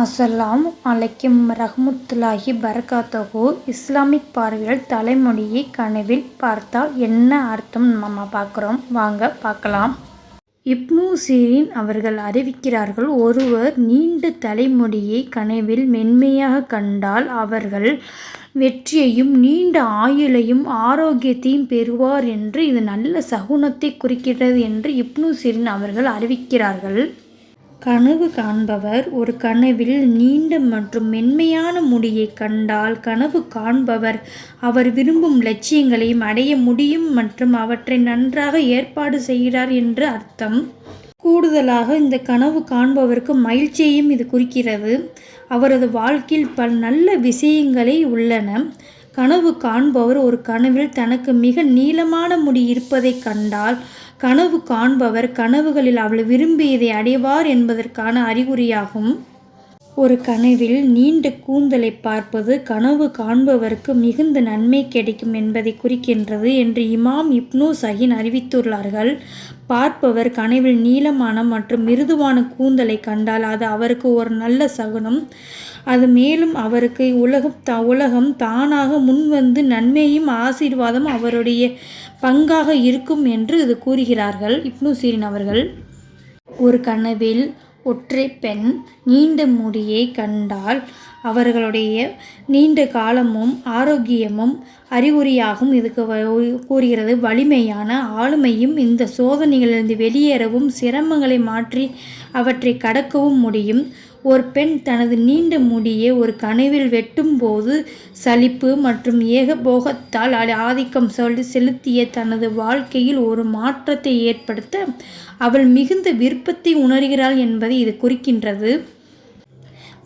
அஸ்ஸலாம் அலைக்கும் ரஹ்முத்துல்லாஹி பரகாத்தஹு. இஸ்லாமிக் பார்வையில் தலைமொழியை கனவில் பார்த்தால் என்ன அர்த்தம் நம்ம பார்க்குறோம்? வாங்க பார்க்கலாம். இப்னு சீரின் அவர்கள் அறிவிக்கிறார்கள் ஒருவர் நீண்ட தலைமுடியை கனவில் மென்மையாக கண்டால் அவர்கள் வெற்றியையும் நீண்ட ஆயுளையும் ஆரோக்கியத்தையும் பெறுவார் என்று இது நல்ல சகுனத்தை குறிக்கிறது என்று இப்னு சீரின் அவர்கள் அறிவிக்கிறார்கள். கனவு காண்பவர் ஒரு கனவில் நீண்ட மற்றும் மென்மையான முடியை கண்டால் கனவு காண்பவர். அவர் விரும்பும் லட்சியங்களையும் அடைய முடியும் மற்றும் அவற்றை நன்றாக ஏற்பாடு செய்கிறார் என்று அர்த்தம். கூடுதலாக இந்த கனவு காண்பவருக்கு மகிழ்ச்சியையும் இது குறிக்கிறது. அவரது வாழ்க்கையில் பல நல்ல விஷயங்களே உள்ளன. கனவு காண்பவர் ஒரு கனவில் தனக்கு மிக நீளமான முடி இருப்பதை கண்டால் கனவு காண்பவர் கனவுகளில் அவள் விரும்பியதை அடைவார் என்பதற்கான அறிகுறியாகும். ஒரு கனவில் நீண்ட கூந்தலை பார்ப்பது கனவு காண்பவருக்கு மிகுந்த நன்மை கிடைக்கும் என்பதை குறிக்கின்றது என்று இமாம் இப்னு சஹின் அறிவித்துள்ளார்கள். பார்ப்பவர் கனவில் நீளமான மற்றும் மிருதுவான கூந்தலை கண்டால் அது அவருக்கு ஒரு நல்ல சகுனம். அது மேலும் அவருக்கு உலகம் த உலகம் தானாக முன்வந்து நன்மையும் ஆசீர்வாதம் அவருடைய பங்காக இருக்கும் என்று இது கூறுகிறார்கள் இப்னு சீரின் அவர்கள். ஒரு கனவில் ஒற்றை பெண் நீண்ட முடியை கண்டால் அவர்களுடைய நீண்ட காலமும் ஆரோக்கியமும் அறிகுறியாகவும் இதுக்கு கூறுகிறது. வலிமையான ஆளுமையும் இந்த சோதனைகளிலிருந்து வெளியேறவும் சிரமங்களை மாற்றி அவற்றை கடக்கவும் முடியும். ஒரு பெண் தனது நீண்ட முடியை ஒரு கனவில் வெட்டும்போது சலிப்பு மற்றும் ஏகபோகத்தால் ஆதிக்கம் சொல்லி செலுத்திய தனது வாழ்க்கையில் ஒரு மாற்றத்தை ஏற்படுத்த அவள் மிகுந்த விருப்பத்தை உணர்கிறாள் என்பதை இது குறிக்கின்றது.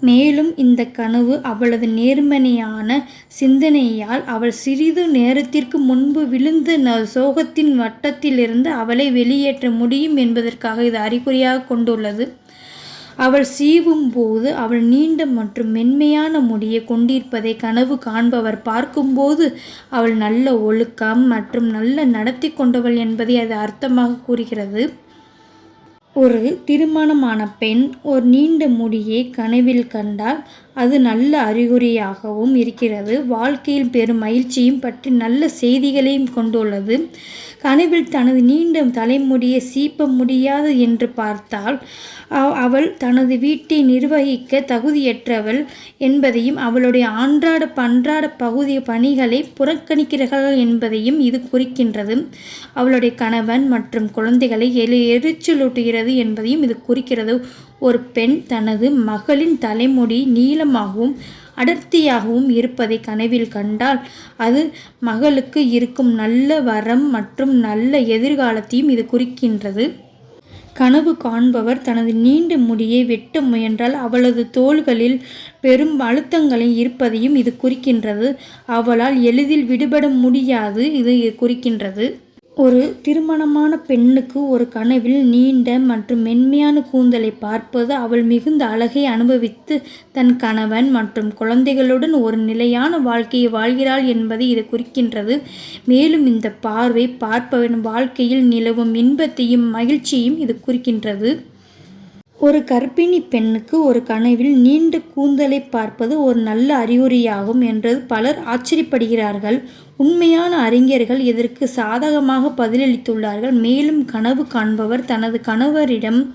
மேலும் இந்த கனவு அவளது நேர்மனையான சிந்தனையால் அவள் சிறிது நேரத்திற்கு முன்பு விழுந்த சோகத்தின் வட்டத்திலிருந்து அவளை வெளியேற்ற முடியும் என்பதற்காக இது அறிகுறியாக கொண்டுள்ளது. அவள் சீவும் போது அவள் நீண்ட மற்றும் மென்மையான முடியை கொண்டிருப்பதை கனவு காண்பவர் பார்க்கும்போது அவள் நல்ல ஒழுக்கம் மற்றும் நல்ல நடத்தி கொண்டவள் என்பதை அது அர்த்தமாக கூறுகிறது. ஒரு திருமணமான பெண் ஒரு நீண்ட முடியை கனவில் கண்டால் அது நல்ல அறிகுறியாகவும் இருக்கிறது. வாழ்க்கையில் பெரும் மகிழ்ச்சியும் பற்றி நல்ல செய்திகளையும் கொண்டுள்ளது. கனவில் தனது நீண்ட தலைமுடியை சீப்ப முடியாது என்று பார்த்தால் அவள் தனது வீட்டை நிர்வகிக்க தகுதியற்றவள் என்பதையும் அவளுடைய அன்றாட பன்றாட பகுதி பணிகளை புறக்கணிக்கிறார்கள் என்பதையும் இது குறிக்கின்றது. அவளுடைய கணவன் மற்றும் குழந்தைகளை எரிச்சலூட்டுகிறது. எரிச்சலூட்டுகிறது என்பதையும் இது குறிக்கிறது. ஒரு பெண் தனது மகளின் தலைமுடி நீளமாகவும் அடர்த்தியாகவும் இருப்பதை கனவில் கண்டால் அது மகளுக்கு இருக்கும் நல்ல வரம் மற்றும் நல்ல எதிர்காலத்தையும் இது குறிக்கின்றது. கனவு காண்பவர் தனது நீண்ட முடியை வெட்ட முயன்றால் அவளது தோள்களில் பெரும் அழுத்தங்களை இருப்பதையும் இது குறிக்கின்றது. அவளால் எளிதில் விடுபட முடியாது இது குறிக்கின்றது. ஒரு திருமணமான பெண்ணுக்கு ஒரு கனவில் நீண்ட மற்றும் மென்மையான கூந்தலை பார்ப்பது அவள் மிகுந்த அழகை அனுபவித்து தன் கணவன் மற்றும் குழந்தைகளுடன் ஒரு நிலையான வாழ்க்கையை வாழ்கிறாள் என்பதை இது குறிக்கின்றது. மேலும் இந்த பார்வை பார்ப்பவன் வாழ்க்கையில் நிலவும் இன்பத்தையும் மகிழ்ச்சியையும் இது குறிக்கின்றது. ஒரு கர்ப்பிணி பெண்ணுக்கு ஒரு கனவில் நீண்ட கூந்தலை பார்ப்பது ஒரு நல்ல அறிகுறியாகும் என்று பலர் ஆச்சரியப்படுகிறார்கள். உண்மையான அறிஞர்கள் இதற்கு சாதகமாக பதிலளித்துள்ளார்கள். மேலும் கனவு காண்பவர் தனது கணவரிடம்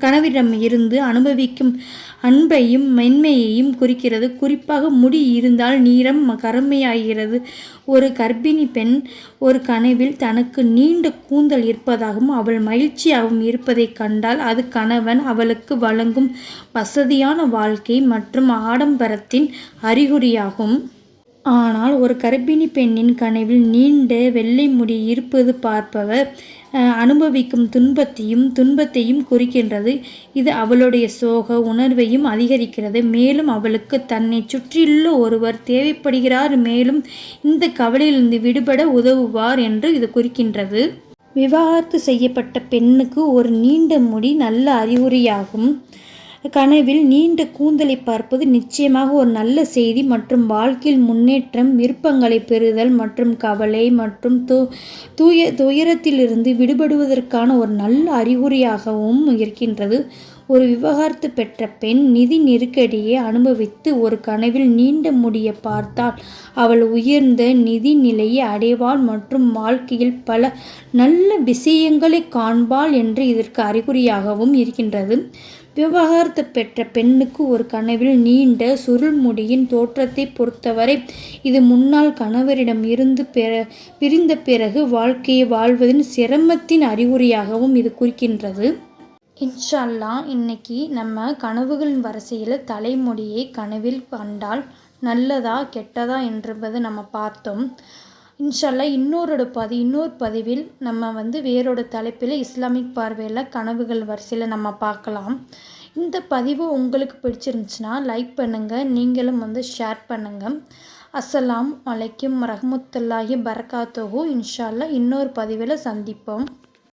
கணவரிடம் இருந்து அனுபவிக்கும் அன்பையும் மென்மையையும் குறிக்கிறது. குறிப்பாக முடி இருந்தால் நீரம் கருமையாகிறது. ஒரு கர்ப்பிணி பெண் ஒரு கனவில் தனக்கு நீண்ட கூந்தல் இருப்பதாகவும் அவள் மகிழ்ச்சியாகவும் இருப்பதைக் கண்டால் அது கணவன் அவளுக்கு வழங்கும் வசதியான வாழ்க்கை மற்றும் ஆடம்பரத்தின் அறிகுறியாகும். ஆனால் ஒரு கர்ப்பிணி பெண்ணின் கனவில் நீண்ட வெள்ளை முடி இருப்பது பார்ப்பவர் அனுபவிக்கும் துன்பத்தையும் துன்பத்தையும் குறிக்கின்றது. இது அவளுடைய சோக உணர்வையும் அதிகரிக்கிறது. மேலும் அவளுக்கு தன்னை சுற்றியுள்ள ஒருவர் தேவைப்படுகிறார். மேலும் இந்த கவலையிலிருந்து விடுபட உதவுவார் என்று இது குறிக்கின்றது. விவாகரத்து செய்யப்பட்ட பெண்ணுக்கு ஒரு நீண்ட முடி நல்ல அறிகுறியாகும். கனவில் நீண்ட கூந்தலை பார்ப்பது நிச்சயமாக ஒரு நல்ல செய்தி மற்றும் வாழ்க்கையில் முன்னேற்றம் விருப்பங்களை பெறுதல் மற்றும் கவலை மற்றும் து தூய துயரத்திலிருந்து விடுபடுவதற்கான ஒரு நல்ல அறிகுறியாகவும் இருக்கின்றது. ஒரு விவாகரத்து பெற்ற பெண் நிதி நெருக்கடியை அனுபவித்து ஒரு கனவில் நீண்ட முடிய பார்த்தால் அவள் உயர்ந்த நிதி நிலையை அடைவாள் மற்றும் வாழ்க்கையில் பல நல்ல விஷயங்களை காண்பாள் என்று இதற்கு அறிகுறியாகவும் இருக்கின்றது. விவாகரத்து பெற்ற பெண்ணுக்கு ஒரு கனவில் நீண்ட சுருள்முடியின் தோற்றத்தை பொறுத்தவரை இது முன்னாள் கணவரிடம் இருந்து பெற பிரிந்த பிறகு வாழ்க்கையை வாழ்வதின் சிரமத்தின் அறிகுறியாகவும் இது குறிக்கின்றது. இன்ஷால்லா இன்னைக்கு நம்ம கனவுகளின் வரிசையில் தலைமுடியை கனவில் கண்டால் நல்லதா கெட்டதா என்பது நம்ம பார்த்தோம். இன்ஷால்லா இன்னொரு பதி இன்னொரு பதிவில் நம்ம வந்து வேறொரு தலைப்பில் இஸ்லாமிக் பார்வையில் கனவுகள் வரிசையில் நம்ம பார்க்கலாம். இந்த பதிவு உங்களுக்கு பிடிச்சிருந்துச்சுன்னா லைக் பண்ணுங்கள் நீங்களும் வந்து ஷேர் பண்ணுங்கள் அஸ்ஸலாம் வலைக்கும் ரஹமத்துல்லாஹி பரகாத்துஹு. இன்ஷால்லா இன்னொரு பதிவில் சந்திப்போம்.